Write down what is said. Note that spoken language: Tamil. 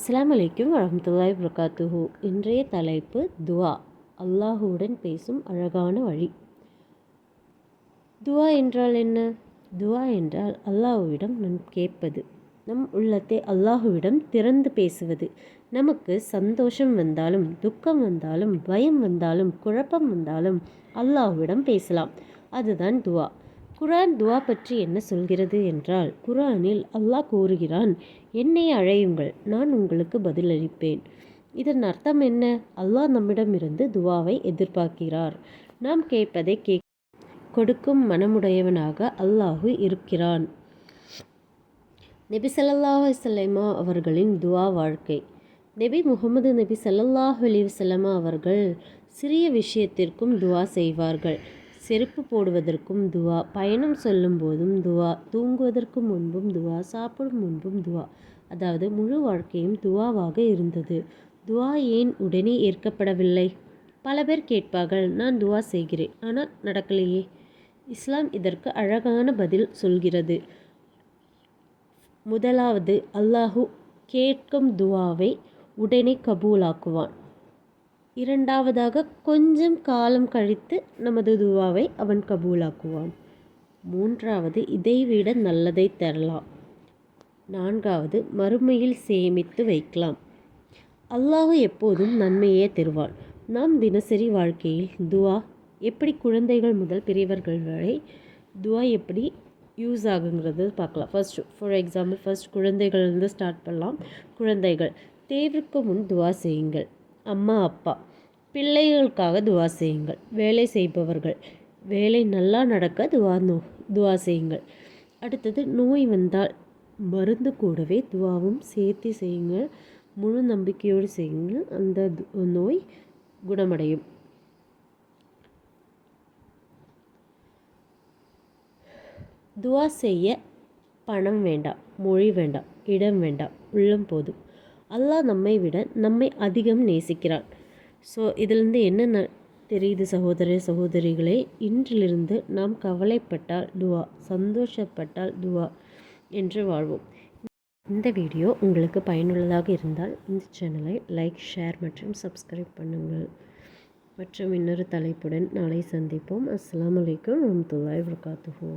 அஸ்லாம் அலைக்கும் வரமத்துல்லாய் வபரகாத்துஹு. இன்றைய தலைப்பு துவா. அல்லாஹுவுடன் பேசும் அழகான வழி. துவா என்றால் என்ன? துவா என்றால் அல்லாஹுவிடம் நம் கேட்பது. நம் உள்ளத்தை அல்லாஹுவிடம் திறந்து பேசுவது. நமக்கு சந்தோஷம் வந்தாலும் துக்கம் வந்தாலும் பயம் வந்தாலும் குழப்பம் வந்தாலும் அல்லாஹுவிடம் பேசலாம். அதுதான் துவா. குரான் துவா பற்றி என்ன சொல்கிறது என்றால் குரானில் அல்லாஹ் கூறுகிறான் என்னை அழையுங்கள் நான் உங்களுக்கு பதிலளிப்பேன். இதன் அர்த்தம் என்ன? அல்லாஹ் நம்மிடமிருந்து துவாவை எதிர்பார்க்கிறார். நாம் கேட்பதை கே கொடுக்கும் மனமுடையவனாக அல்லாஹு இருக்கிறான். நபி சல்லாஹ் அலைஹி அவர்களின் துவா வாழ்க்கை. நபி முகமது நபி சல்லாஹ் அலி வல்லமா அவர்கள் சிறிய விஷயத்திற்கும் துவா செய்வார்கள். செருப்பு போடுவதற்கும் துவா பயணம் சொல்லும் போதும் துவா தூங்குவதற்கு முன்பும் துவா சாப்பிடும் முன்பும் துவா. அதாவது முழு வாழ்க்கையும் துவாவாக இருந்தது. துவா ஏன் உடனே ஏற்கப்படவில்லை? பல பேர் கேட்பார்கள் நான் துவா செய்கிறேன். ஆனால் நடக்கலையே. இஸ்லாம் இதற்கு அழகான பதில் சொல்கிறது. முதலாவது அல்லாஹு கேட்கும் துவாவை உடனே கபூலாக்குவான். இரண்டாவதாக கொஞ்சம் காலம் கழித்து நமது துவாவை அவன் கபூலாக்குவான். மூன்றாவது இதைவிட நல்லதை தரலாம். நான்காவது மறுமையில் சேமித்து வைக்கலாம். அல்லாஹ் எப்போதும் நன்மையே தருவான். நாம் தினசரி வாழ்க்கையில் துவா எப்படி குழந்தைகள் முதல் பெரியவர்கள் வரை துவா எப்படி யூஸ் ஆகுங்கிறது பார்க்கலாம். ஃபர்ஸ்ட் ஃபார் எக்ஸாம்பிள் ஃபர்ஸ்ட் குழந்தைகள்லேருந்து ஸ்டார்ட் பண்ணலாம். குழந்தைகள் தேவைக்கு முன் துவா செய்யுங்கள். அம்மா அப்பா. பிள்ளைகளுக்காக துவா செய்யுங்கள். வேலை செய்பவர்கள் வேலை நல்லா நடக்க துவா நோ துவா செய்யுங்கள். அடுத்தது நோய் வந்தால் மருந்து கூடவே துவாவும் சேர்த்து செய்யுங்கள். முழு நம்பிக்கையோடு செய்யுங்கள். அந்த நோய் குணமடையும். துவா செய்ய பணம் வேண்டாம் மொழி வேண்டாம் இடம் வேண்டாம் உள்ளம் போதும். அல்லாஹ் நம்மை விட நம்மை அதிகம் நேசிக்கிறான் ஸோ இதிலிருந்து என்ன தெரியுது சகோதர சகோதரிகளே? இன்றிலிருந்து நாம் கவலைப்பட்டால் துவா சந்தோஷப்பட்டால் துவா என்று வாழ்வோம். இந்த வீடியோ உங்களுக்கு பயனுள்ளதாக இருந்தால் இந்த சேனலை லைக் ஷேர் மற்றும் சப்ஸ்கிரைப் பண்ணுங்கள். மற்றும் இன்னொரு தலைப்புடன் நாளை சந்திப்போம். அஸ்லாம் வலைக்கம் ரஹமத்துல்லாய் வரகாத்துஹூ